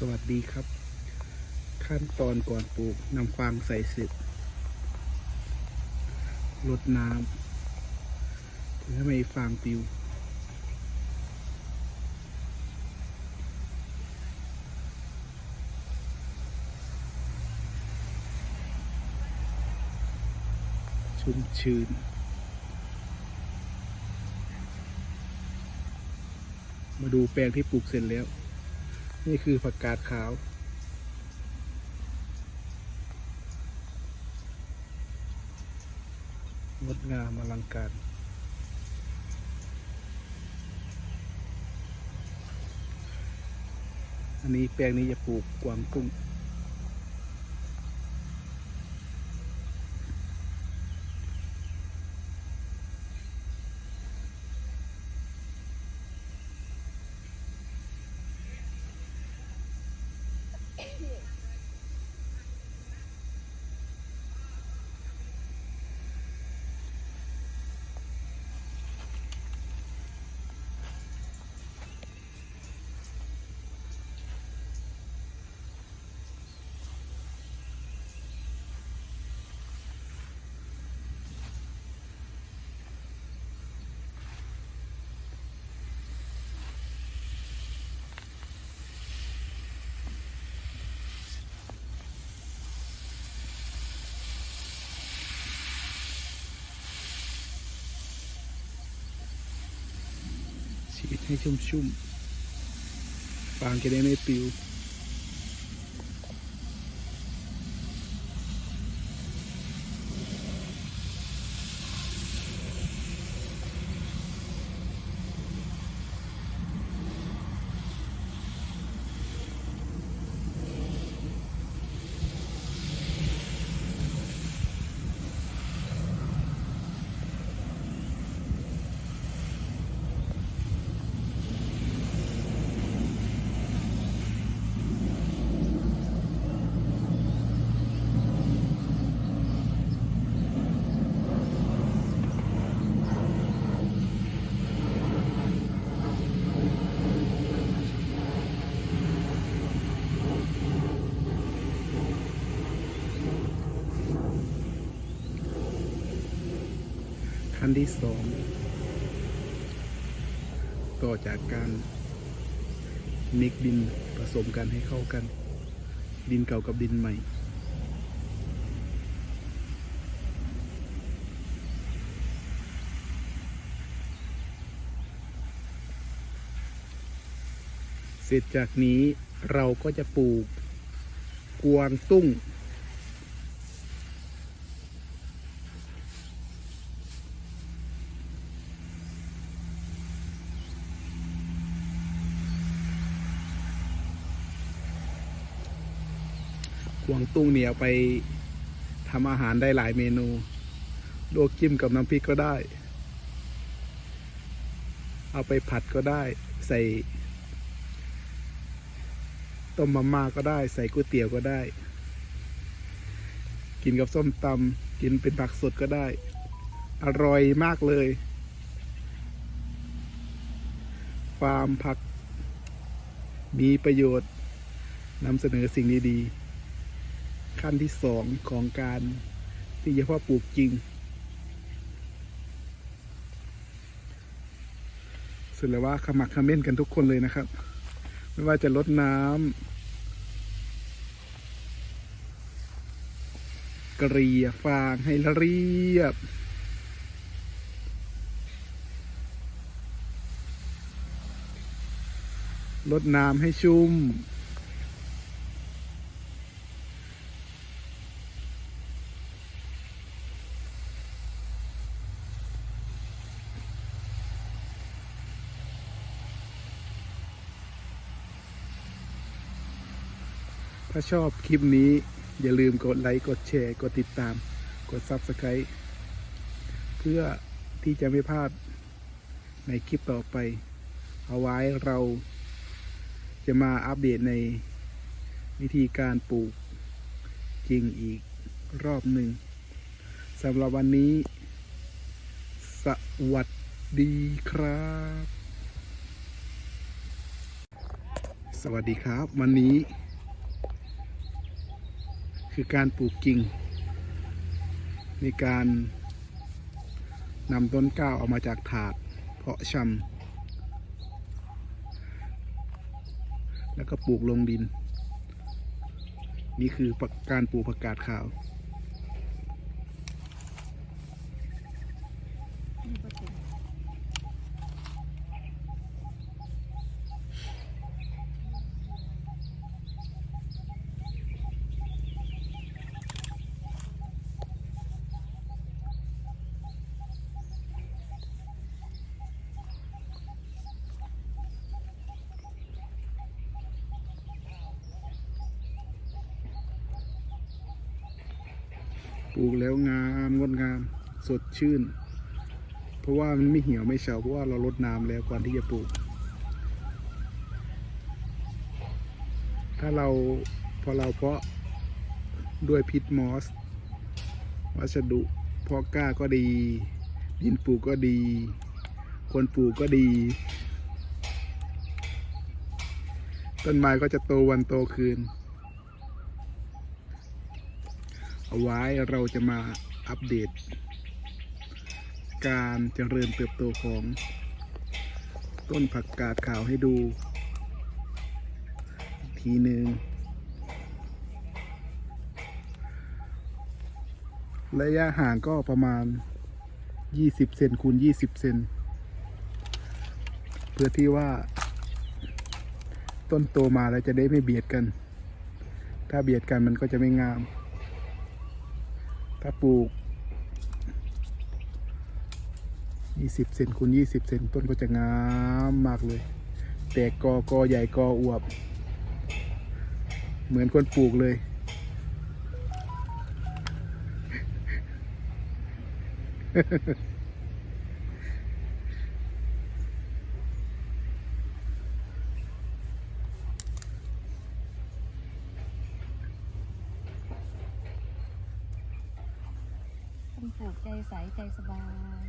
สวัสดีครับ ขั้นตอนก่อนปลูกนำฟางใส่สร็จลดน้ำเพื่อไม่ให้ฟางปิว ชุ่มชื้นมาดูแปลงที่ปลูกเสร็จแล้ว นี่คือผักกาดขาว งดงามอลังการอันนี้แปลงนี้จะปลูกกวางตุ้ง ให้ชุ่มๆฟางจะได้ไม่ปิว ขั้นที่สองต่อจากการมิกดินผสมกันให้เข้ากัน ดินเก่ากับดินใหม่ เสร็จจากนี้เราก็จะปลูกกวางตุ้ง กวางตุ้งเนี่ยเอาไปทำอาหารได้หลายเมนู ลวกจิ้มกับน้ำพริกก็ได้ เอาไปผัดก็ได้ ใส่ต้มมาม่าก็ได้ ใส่ก๋วยเตี๋ยวก็ได้ กินกับส้มตำกินเป็นผักสดก็ได้ อร่อยมากเลยฟาร์มผักมีประโยชน์นำเสนอสิ่งดีๆ ขั้นที่สองของการที่จะพ่อปลูกจริง สุดแล้วว่าขมักขม้นกันทุกคนเลยนะครับ ไม่ว่าจะลดน้ำกระเรียฟางให้เรียบลดน้ำให้ชุ่ม ถ้าชอบคลิปนี้อย่าลืมกดไลค์ กดแชร์ กดติดตาม กด Subscribe เพื่อที่จะไม่พลาดในคลิปต่อไป เอาไว้เราจะมาอัปเดตในวิธีการปลูกจริงอีกรอบหนึ่งสำหรับวันนี้ สวัสดีครับ สวัสดีครับ วันนี้ คือการปลูกกิ่ง มีการนำต้นก้าวออกมาจากถาด เพาะชำแล้วก็ปลูกลงดิน นี่คือการปลูกผักกาดขาว ปลูกแล้วงามงดงามสดชื่น เพราะว่ามันไม่เหี่ยวไม่เฉาเพราะว่าเราลดน้ำแล้วก่อนที่จะปลูก ถ้าเราพอเราเพาะด้วยพิษมอส วัสดุเพาะกล้าก็ดี ดินปลูกก็ดี คนปลูกก็ดี ต้นไม้ก็จะโตวันโตคืน เอาไว้เราจะมาอัปเดต การเจริญเติบโตของ ต้นผักกาดขาวให้ดู ทีหนึ่งระยะห่างก็ประมาณ 20 เซนคูณ 20 เซน เพื่อที่ว่า ต้นโตมาแล้วจะได้ไม่เบียดกัน ถ้าเบียดกันมันก็จะไม่งาม ถ้าปลูก 20 เซนคูณ20 เซนต้นก็จะงามมากเลย แตกกอกอใหญ่กออวบ เหมือนคนปลูกเลยคนป ลูกใจใสใจสบาย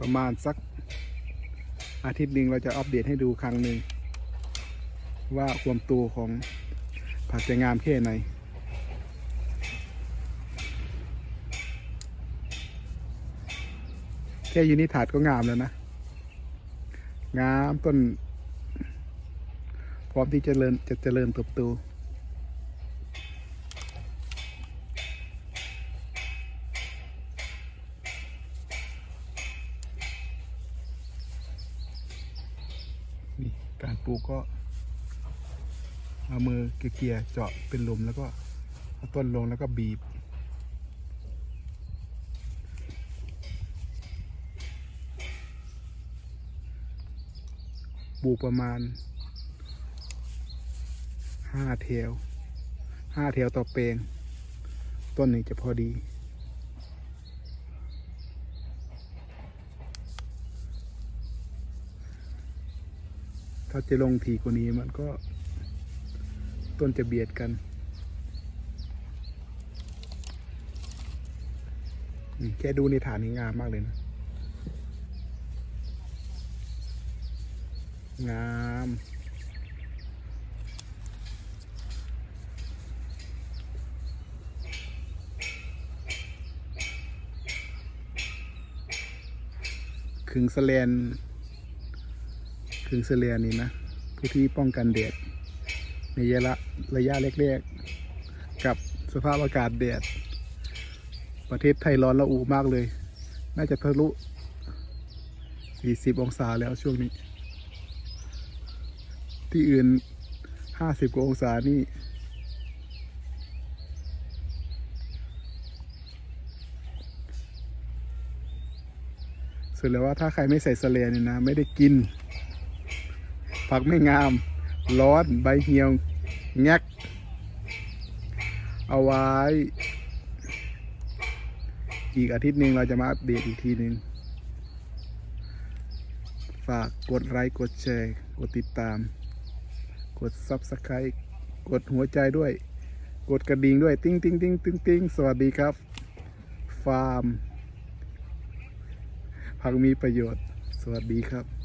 ประมาณสักอาทิตย์หนึ่งเราจะอัปเดตให้ดูครั้งหนึ่ง ว่าความโตของผักจะงามแค่ไหนแค่อยูนิถาดก็งามแล้วนะ งามต้นพร้อมที่จะเจริญจะเจริญเติบโต นี่ ก็เอามือเกี่ยๆเจาะเป็นหลุมแล้วก็เอาต้นลงแล้วก็บีบปลูประมาณห้าแถวห้าแถวต่อแปลง ต้นหนึ่งจะพอดี ถ้าจะลงทีกว่านี้มันก็ ต้นจะเบียดกันแค่ดูในฐานนี้งามมากเลยนะ งามขึงสแลน ขึงสแลนนี่นะเพื่อที่ป้องกันแดดในระยะระยะแรกๆกับสภาพอากาศแดด ประเทศไทยร้อนละอุมากเลย น่าจะทะลุ 40 องศาแล้วช่วงนี้ ที่อื่น 50 กว่าองศานี่สุดแล้วว่าถ้าใครไม่ใส่สเลนเนี่ยนะ ไม่ได้กิน ผักไม่งาม ร้อนใบเหี่ยวแงกเอาไว้ อีกอาทิตย์หนึ่งเราจะมาอัปเดตอีกทีหนึ่งฝากกดไลค์กดแชร์ กดติดตาม กด Subscribe กดหัวใจด้วย กดกระดิ่งด้วย ติ้งติ้งติ้งติ้งติ้งสวัสดีครับ ฟาร์มผักมีประโยชน์ สวัสดีครับ